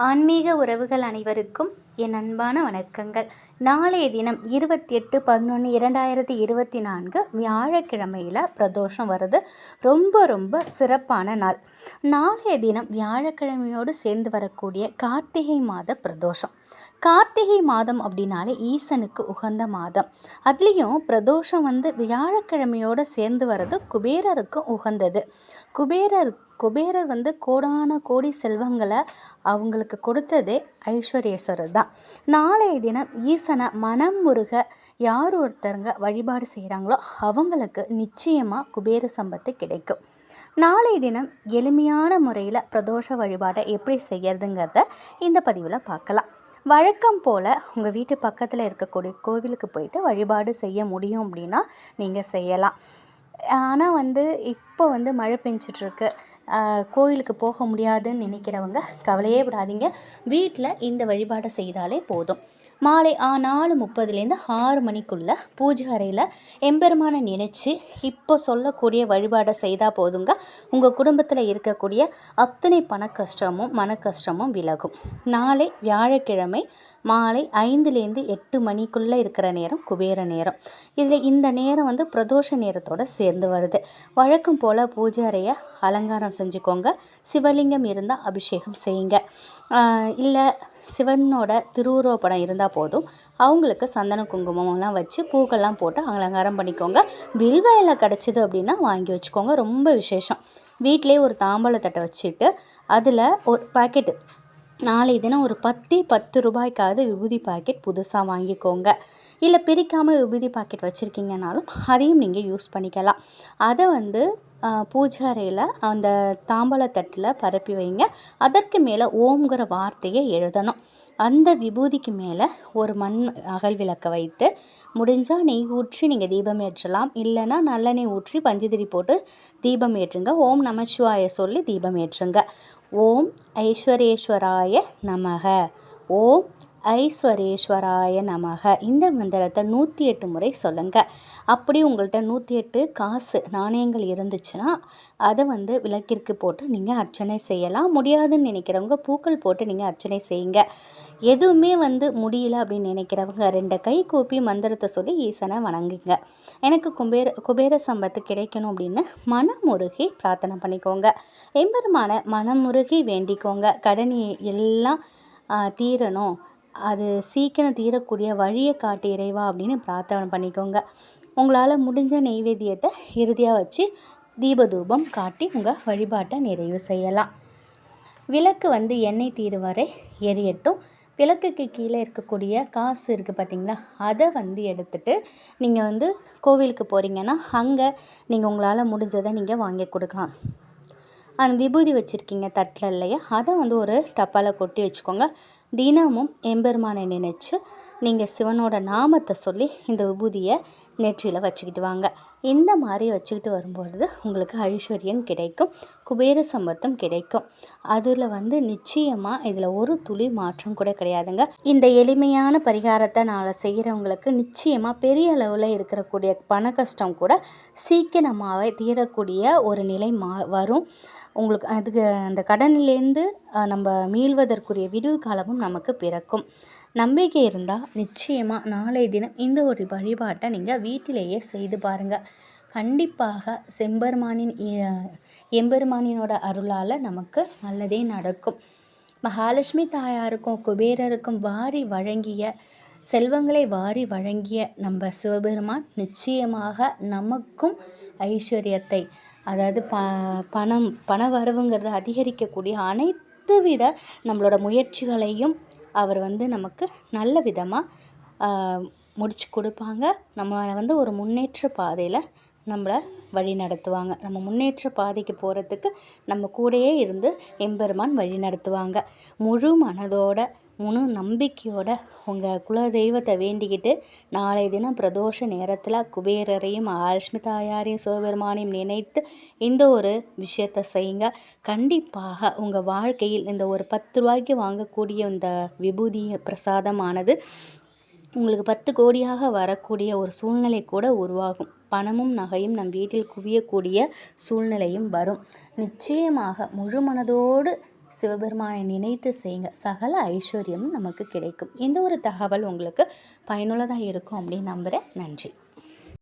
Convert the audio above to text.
ஆன்மீக உறவுகள் அனைவருக்கும் என் அன்பான வணக்கங்கள். நாளைய தினம் இருபத்தி எட்டு பதினொன்று இரண்டாயிரத்தி இருபத்தி நான்கு வியாழக்கிழமையில் பிரதோஷம் வருது. ரொம்ப ரொம்ப சிறப்பான நாள். நாளைய தினம் வியாழக்கிழமையோடு சேர்ந்து வரக்கூடிய கார்த்திகை மாத பிரதோஷம். கார்த்திகை மாதம் அப்படின்னாலே ஈசனுக்கு உகந்த மாதம். அதுலேயும் பிரதோஷம் வந்து வியாழக்கிழமையோடு சேர்ந்து வர்றது குபேரருக்கும் உகந்தது. குபேரர் குபேரர் வந்து கோடான கோடி செல்வங்களை அவங்களுக்கு கொடுத்ததே ஐஸ்வர்யேஸ்வரர் தான். நாளைய தினம் ஈசனை மனம் முருக யார் ஒருத்தருங்க வழிபாடு செய்கிறாங்களோ அவங்களுக்கு நிச்சயமாக குபேர சம்பத்து கிடைக்கும். நாளைய தினம் எளிமையான முறையில் பிரதோஷ வழிபாடை எப்படி செய்யறதுங்கிறத இந்த பதிவில் பார்க்கலாம். வழக்கம் போல் உங்கள் வீட்டு பக்கத்தில் இருக்கக்கூடிய கோவிலுக்கு போயிட்டு வழிபாடு செய்ய முடியும் அப்படின்னா நீங்கள் செய்யலாம். ஆனால் வந்து இப்போ வந்து மழை பெஞ்சிட்ருக்கு கோயிலுக்கு போக முடியாதுன்னு நினைக்கிறவங்க கவலையே விடாதீங்க வீட்டில் இந்த வழிபாடை செய்தாலே போதும். மாலை நாலு முப்பதுலேருந்து ஆறு மணிக்குள்ளே பூஜை அறையில் எம்பெருமானை நினச்சி இப்போ சொல்லக்கூடிய வழிபாடை செய்தால் போதுங்க. உங்கள் குடும்பத்தில் இருக்கக்கூடிய அத்தனை பண கஷ்டமும் மன கஷ்டமும் விலகும். நாளை வியாழக்கிழமை மாலை ஐந்துலேருந்து எட்டு மணிக்குள்ளே இருக்கிற நேரம் குபேர நேரம். இதில் இந்த நேரம் வந்து பிரதோஷ நேரத்தோடு சேர்ந்து வருது. வழக்கம் போல் பூஜை அறையை அலங்காரம் செஞ்சுக்கோங்க. சிவலிங்கம் இருந்தால் அபிஷேகம் செய்யுங்க. இல்லை சிவனோட திருவுருவ படம் இருந்தால் போதும். அவங்களுக்கு சந்தன குங்குமம்லாம் வச்சு பூக்கள்லாம் போட்டு அலங்காரம் பண்ணிக்கோங்க. வில்வ கிடச்சிது அப்படின்னா வாங்கி வச்சுக்கோங்க. ரொம்ப விசேஷம். வீட்டிலே ஒரு தாம்பாளத்தட்டை வச்சுட்டு அதில் ஒரு பாக்கெட்டு நாளை தினம் ஒரு பத்து பத்து ரூபாய்க்காவது விபூதி பாக்கெட் புதுசாக வாங்கிக்கோங்க. இல்லை பிரிக்காமல் விபூதி பாக்கெட் வச்சுருக்கீங்கனாலும் அதையும் நீங்கள் யூஸ் பண்ணிக்கலாம். அதை வந்து பூஜை அறையில் அந்த தாம்பாளத்தட்டில் பரப்பி வைங்க. அதற்கு மேலே ஓம்ங்கிற வார்த்தையை எழுதணும். அந்த விபூதிக்கு மேலே ஒரு மண் அகல் விளக்கை வைத்து முடிஞ்சால் நெய் ஊற்றி நீங்கள் தீபம் ஏற்றலாம். இல்லைன்னா நல்லெண்ணெய் ஊற்றி பஞ்சுதிரி போட்டு தீபம் ஏற்றுங்க. ஓம் நமச்சிவாய சொல்லி தீபம் ஏற்றுங்க. ஓம் ஐஸ்வரேஸ்வராய நமக. ஓம் ஐஸ்வரேஸ்வராய நமக. இந்த மந்திரத்தை நூற்றி எட்டு முறை சொல்லுங்கள் அப்படி உங்கள்கிட்ட நூற்றி எட்டு காசு நாணயங்கள் இருந்துச்சுன்னா அதை வந்து விளக்கிற்கு போட்டு நீங்கள் அர்ச்சனை செய்யலாம். முடியாதுன்னு நினைக்கிறவங்க பூக்கள் போட்டு நீங்கள் அர்ச்சனை செய்யுங்க. எதுவுமே வந்து முடியல அப்படின்னு நினைக்கிறவங்க ரெண்டு கை கூப்பி மந்திரத்தை சொல்லி ஈசனை வணங்குங்க. எனக்கு குபேர குபேர சம்பத்து கிடைக்கணும் அப்படின்னு மனமுருகி பிரார்த்தனை பண்ணிக்கோங்க. எம்பெருமான மனமுருகி வேண்டிக்கோங்க. கடனி எல்லாம் தீரணும். அது சீக்கிரம் தீரக்கூடிய வழியை காட்டு இறைவா அப்படின்னு பிரார்த்தனை பண்ணிக்கோங்க. உங்களால் முடிஞ்ச நெய்வேத்தியத்தை இறுதியாக வச்சு தீபதூபம் காட்டி உங்கள் வழிபாட்டை நிறைவு செய்யலாம். விளக்கு வந்து எண்ணெய் தீரு வரை எரியட்டும். விளக்குக்கு கீழே இருக்கக்கூடிய காசு இருக்குது பார்த்திங்களா அதை வந்து எடுத்துகிட்டு நீங்கள் வந்து கோவிலுக்கு போகிறீங்கன்னா அங்கே நீங்கள் உங்களால் முடிஞ்சதை நீங்கள் வாங்கி கொடுக்கலாம். அந்த விபூதி வச்சுருக்கீங்க தட்டில் இல்லையா? அதை வந்து ஒரு டப்பாவில் கொட்டி வச்சுக்கோங்க. தினமும் எம்பெருமானை நினச்சி நீங்கள் சிவனோட நாமத்தை சொல்லி இந்த விபூதியை நெற்றியில் வச்சுக்கிட்டு வாங்க. இந்த மாதிரி வச்சுக்கிட்டு வரும்பொழுது உங்களுக்கு ஐஸ்வர்யம் கிடைக்கும் குபேர சம்பத்தம் கிடைக்கும். அதில் வந்து நிச்சயமாக இதில் ஒரு துளி மாற்றம் கூட கிடையாதுங்க. இந்த எளிமையான பரிகாரத்தை நான் செய்கிறவங்களுக்கு நிச்சயமாக பெரிய அளவில் இருக்கக்கூடிய பண கஷ்டம் கூட சீக்கிரமாகவே தீரக்கூடிய ஒரு நிலை மா வரும். உங்களுக்கு அதுக்கு அந்த கடனிலேருந்து நம்ம மீள்வதற்குரிய விடுவு காலமும் நமக்கு பிறக்கும். நம்பிக்கை இருந்தால் நிச்சயமாக நாளைய தினம் இந்த ஒரு வழிபாட்டை நீங்கள் வீட்டிலேயே செய்து பாருங்கள் கண்டிப்பாக செம்பெருமானின் எம்பெருமானினோட அருளால் நமக்கு நல்லதே நடக்கும். மகாலட்சுமி தாயாருக்கும் குபேரருக்கும் வாரி வழங்கிய செல்வங்களை வாரி வழங்கிய நம்ம சிவபெருமான் நிச்சயமாக நமக்கும் ஐஸ்வர்யத்தை அதாவது ப பணம் பண வரவுங்கிறது அதிகரிக்கக்கூடிய அனைத்து வித நம்மளோட முயற்சிகளையும் அவர் வந்து நமக்கு நல்ல விதமாக முடிச்சு கொடுப்பாங்க. நம்ம வந்து ஒரு முன்னேற்ற பாதையில் நம்மளை வழி நடத்துவாங்க. நம்ம முன்னேற்ற பாதைக்கு போகிறதுக்கு நம்ம கூடயே இருந்து எம்பெருமான் வழி நடத்துவாங்க. முழு மனதோட முழு நம்பிக்கையோட உங்கள் குலதெய்வத்தை வேண்டிக்கிட்டு நாளைய தினம் பிரதோஷ நேரத்தில் குபேரரையும் ஆலட்சுமி தாயாரையும் சிவபெருமானையும் நினைத்து இந்த ஒரு விஷயத்தை செய்யுங்க. கண்டிப்பாக உங்கள் வாழ்க்கையில் இந்த ஒரு பத்து ரூபாய்க்கு வாங்கக்கூடிய இந்த விபூதி பிரசாதமானது உங்களுக்கு பத்து கோடியாக வரக்கூடிய ஒரு சூழ்நிலை கூட உருவாகும். பணமும் நகையும் நம் வீட்டில் குவியக்கூடிய சூழ்நிலையும் வரும். நிச்சயமாக முழு மனதோடு சிவபெருமானை நினைத்து செய்யுங்க. சகல ஐஸ்வர்யமும் நமக்கு கிடைக்கும். இந்த ஒரு தகவல் உங்களுக்கு பயனுள்ளதாக இருக்கும் அப்படின்னு நம்புகிறேன் நன்றி.